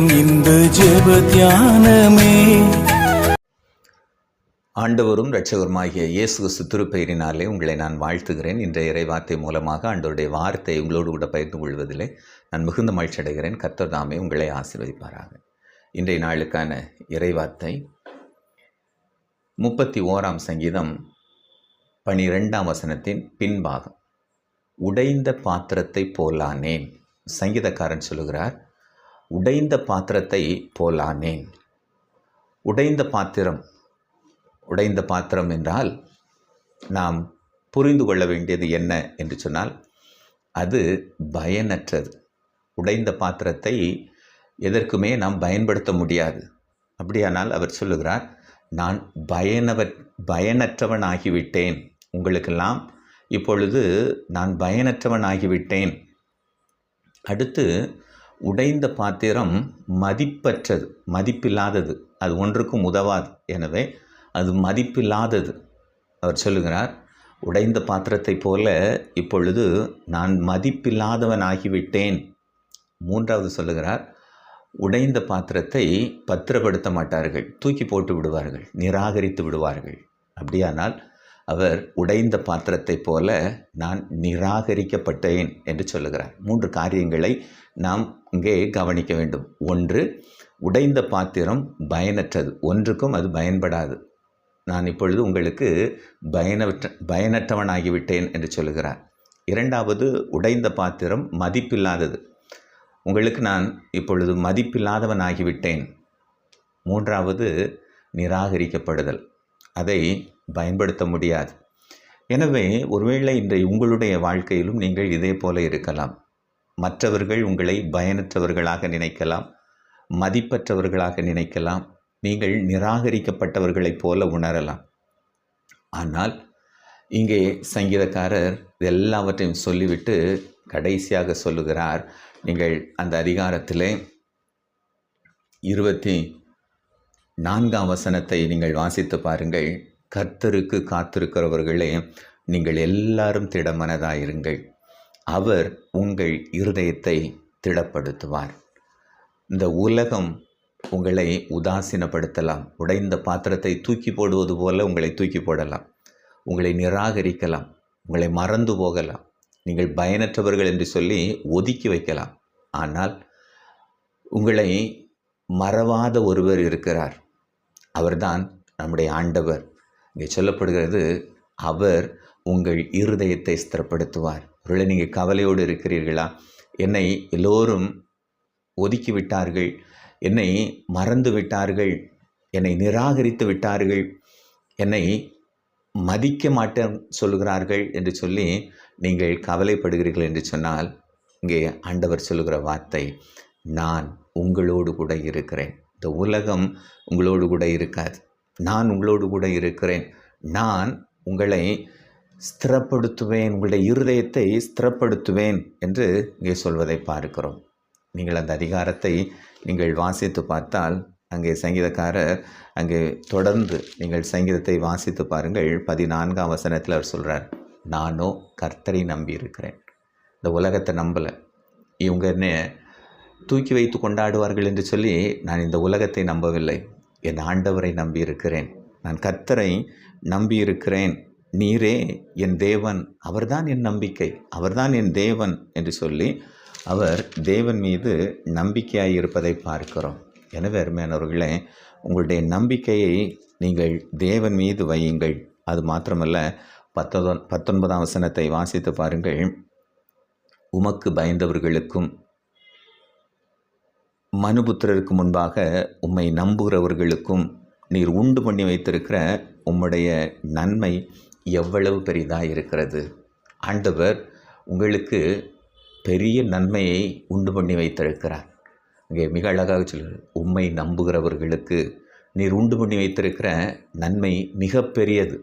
நேரம் இந்த ஜெப தியானமே. ஆண்டவரும் இரட்சகருமாகிய இயேசு கிறிஸ்து திருப்பெயரினாலே உங்களை நான் வாழ்த்துகிறேன். இன்றைய இறைவார்த்தை மூலமாக ஆண்டோருடைய வார்த்தை உங்களோடு கூட பகிர்ந்து கொள்வதிலே நான் மிகுந்த மகிழ்ச்சி அடைகிறேன். கர்த்தர் தாமே உங்களை ஆசீர்வதிப்பாராக. இன்றைய நாளுக்கான இறைவார்த்தை முப்பத்தி ஓராம் சங்கீதம் பனிரெண்டாம் வசனத்தின் பின்பாகம். உடைந்த பாத்திரத்தை போலானேன். சங்கீதக்காரன் சொல்லுகிறார் உடைந்த பாத்திரத்தை போலானேன் உடைந்த பாத்திரம் உடைந்த பாத்திரம் என்றால் நாம் புரிந்து கொள்ள வேண்டியது என்ன என்று சொன்னால் அது பயனற்றது. உடைந்த பாத்திரத்தை எதற்குமே நாம் பயன்படுத்த முடியாது. அப்படியானால் அவர் சொல்லுகிறார் நான் பயனவ பயனற்றவன் ஆகிவிட்டேன் உங்களுக்கெல்லாம் இப்பொழுது நான் பயனற்றவன் ஆகிவிட்டேன் அடுத்து உடைந்த பாத்திரம் மதிப்பற்றது மதிப்பில்லாதது. அது ஒன்றுக்கும் உதவாது. எனவே அது மதிப்பில்லாதது. அவர் சொல்லுகிறார் உடைந்த பாத்திரத்தைப் போல இப்பொழுது நான் மதிப்பில்லாதவன் ஆகிவிட்டேன் மூன்றாவது சொல்லுகிறார் உடைந்த பாத்திரத்தை பத்திரப்படுத்த மாட்டார்கள். தூக்கி போட்டு விடுவார்கள். நிராகரித்து விடுவார்கள். அப்படியானால் அவர் உடைந்த பாத்திரத்தைப் போல நான் நிராகரிக்கப்பட்டேன் என்று சொல்லுகிறார். மூன்று காரியங்களை நாம் இங்கே கவனிக்க வேண்டும். ஒன்று உடைந்த பாத்திரம் பயனற்றது. ஒன்றுக்கும் அது பயன்படாது. நான் இப்பொழுது உங்களுக்கு பயனற்ற பயனற்றவனாகிவிட்டேன் என்று சொல்லுகிறார். இரண்டாவது உடைந்த பாத்திரம் மதிப்பில்லாதது. உங்களுக்கு நான் இப்பொழுது மதிப்பில்லாதவன் ஆகிவிட்டேன் மூன்றாவது நிராகரிக்கப்படுதல். அதை பயன்படுத்த முடியாது. எனவே ஒருவேளை இன்றைய உங்களுடைய வாழ்க்கையிலும் நீங்கள் இதே போல இருக்கலாம். மற்றவர்கள் உங்களை பயனற்றவர்களாக நினைக்கலாம் மதிப்பற்றவர்களாக நினைக்கலாம் நீங்கள் நிராகரிக்கப்பட்டவர்களைப் போல உணரலாம். ஆனால் இங்கே சங்கீதக்காரர் எல்லாவற்றையும் சொல்லிவிட்டு கடைசியாக சொல்லுகிறார். நீங்கள் அந்த அதிகாரத்திலே இருபத்தி நான்காம் வசனத்தை நீங்கள் வாசித்து பாருங்கள். கர்த்தருக்கு காத்திருக்கிறவர்களே நீங்கள் எல்லாரும் திடமனதாயிருங்கள். அவர் உங்கள் இருதயத்தை திடப்படுத்துவார். இந்த உலகம் உங்களை உதாசீனப்படுத்தலாம். உடைந்த பாத்திரத்தை தூக்கி போடுவது போல உங்களை தூக்கி போடலாம். உங்களை நிராகரிக்கலாம். உங்களை மறந்து போகலாம். நீங்கள் பயனற்றவர்கள் என்று சொல்லி ஒதுக்கி வைக்கலாம். ஆனால் உங்களை மறவாத ஒருவர் இருக்கிறார். அவர்தான் நம்முடைய ஆண்டவர். இங்கே சொல்லப்படுகிறது அவர் உங்கள் இருதயத்தை ஸ்திரப்படுத்துவார். ஒருவேளை நீங்கள் கவலையோடு இருக்கிறீர்களா? என்னை எல்லோரும் ஒதுக்கி விட்டார்கள் என்னை மறந்து விட்டார்கள். என்னை நிராகரித்து விட்டார்கள். என்னை மதிக்க மாட்டேன் சொல்லுகிறார்கள் என்று சொல்லி நீங்கள் கவலைப்படுகிறீர்கள் என்று சொன்னால் இங்கே ஆண்டவர் சொல்லுகிற வார்த்தை நான் உங்களோடு கூட இருக்கிறேன். இந்த உலகம் உங்களோடு கூட இருக்காது. நான் உங்களோடு கூட இருக்கிறேன். நான் உங்களை ஸ்திரப்படுத்துவேன். உங்களுடைய இருதயத்தை ஸ்திரப்படுத்துவேன் என்று இங்கே சொல்வதை பார்க்கிறோம். நீங்கள் அந்த அதிகாரத்தை நீங்கள் வாசித்து பார்த்தால் அங்கே சங்கீதக்காரர் அங்கே தொடர்ந்து நீங்கள் சங்கீதத்தை வாசித்து பாருங்கள். பதினான்காம் வசனத்தில் அவர் சொல்கிறார் நானோ கர்த்தரை நம்பி இருக்கிறேன் இந்த உலகத்தை நம்பலை. இவங்க என்ன தூக்கி வைத்து கொண்டாடுவார்கள் என்று சொல்லி நான் இந்த உலகத்தை நம்பவில்லை. என் ஆண்டவரை நம்பியிருக்கிறேன். நான் கர்த்தரை நம்பி இருக்கிறேன் நீரே என் தேவன். அவர்தான் என் நம்பிக்கை. அவர்தான் என் தேவன் என்று சொல்லி அவர் தேவன் மீது நம்பிக்கையாய் இருப்பதை பார்க்கிறோம். எனவே அருமையானவர்களே உங்களுடைய நம்பிக்கையை நீங்கள் தேவன் மீது வையுங்கள். அது மாத்திரமல்ல பத்தொ பத்தொன்பதாம் வசனத்தை வாசித்து பாருங்கள். உமக்கு பயந்தவர்களுக்கும் மனுபுத்திரருக்கு முன்பாக உம்மை நம்புகிறவர்களுக்கும் நீர் உண்டு பண்ணி வைத்திருக்கிற உம்முடைய நன்மை எவ்வளவு பெரிதாக இருக்கிறது? ஆண்டவர் உங்களுக்கு பெரிய நன்மையை உண்டு பண்ணி வைத்திருக்கிறார். இங்கே மிக அழகாக சொல்கிறார் உம்மை நம்புகிறவர்களுக்கு நீர் உண்டு பண்ணி வைத்திருக்கிற நன்மை மிக பெரியது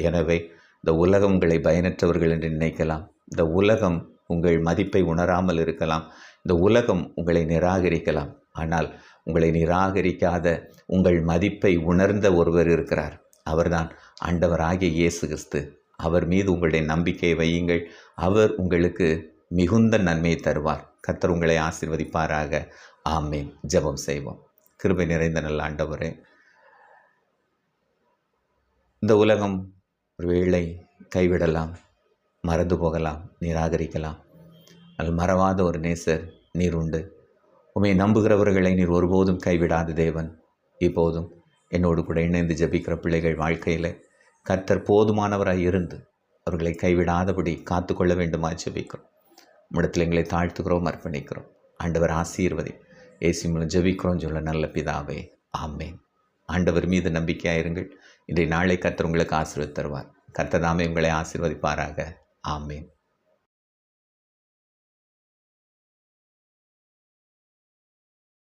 எனவே இந்த உலகம் உங்களை பயனற்றவர்கள் என்று நினைக்கலாம். இந்த உலகம் உங்கள் மதிப்பை உணராமல் இருக்கலாம். இந்த உலகம் உங்களை நிராகரிக்கலாம். ஆனால் உங்களை நிராகரிக்காத உங்கள் மதிப்பை உணர்ந்த ஒருவர் இருக்கிறார். அவர்தான் ஆண்டவராகிய இயேசு கிறிஸ்து. அவர் மீது உங்களுடைய நம்பிக்கையை வையுங்கள். அவர் உங்களுக்கு மிகுந்த நன்மையை தருவார். கத்தர் உங்களை ஆசிர்வதிப்பாராக. ஆமேன். ஜெபம் செய்வோம். கிருபை நிறைந்த நல்ல ஆண்டவரே இந்த உலகம் ஒரு வேளை கைவிடலாம். மறந்து போகலாம் நிராகரிக்கலாம். அது மறவாத ஒரு நேசர் நீர் உண்டு. உம்மை நம்புகிறவர்களை நீர் ஒருபோதும் கைவிடாத தேவன். இப்போதும் என்னோடு கூட இணைந்து ஜெபிக்கிற பிள்ளைகள் வாழ்க்கையில் கர்த்தர் போதுமானவராக இருந்து அவர்களை கைவிடாதபடி காத்துக்கொள்ள வேண்டுமா ஜெபிக்கிறோம். உம்மிடத்தில் எங்களை தாழ்த்துக்கிறோம் அர்ப்பணிக்கிறோம். ஆண்டவர் ஆசீர்வதி ஏசி மூலம் ஜபிக்கிறோம் சொல்ல நல்ல பிதாவே. ஆமேன். ஆண்டவர் மீது நம்பிக்கையாயிருங்கள். இன்றைய நாளை கர்த்தர் உங்களுக்கு ஆசீர்வதி தருவார். கர்த்தர் தாமே உங்களை ஆசீர்வதிப்பாராக. ஆமேன்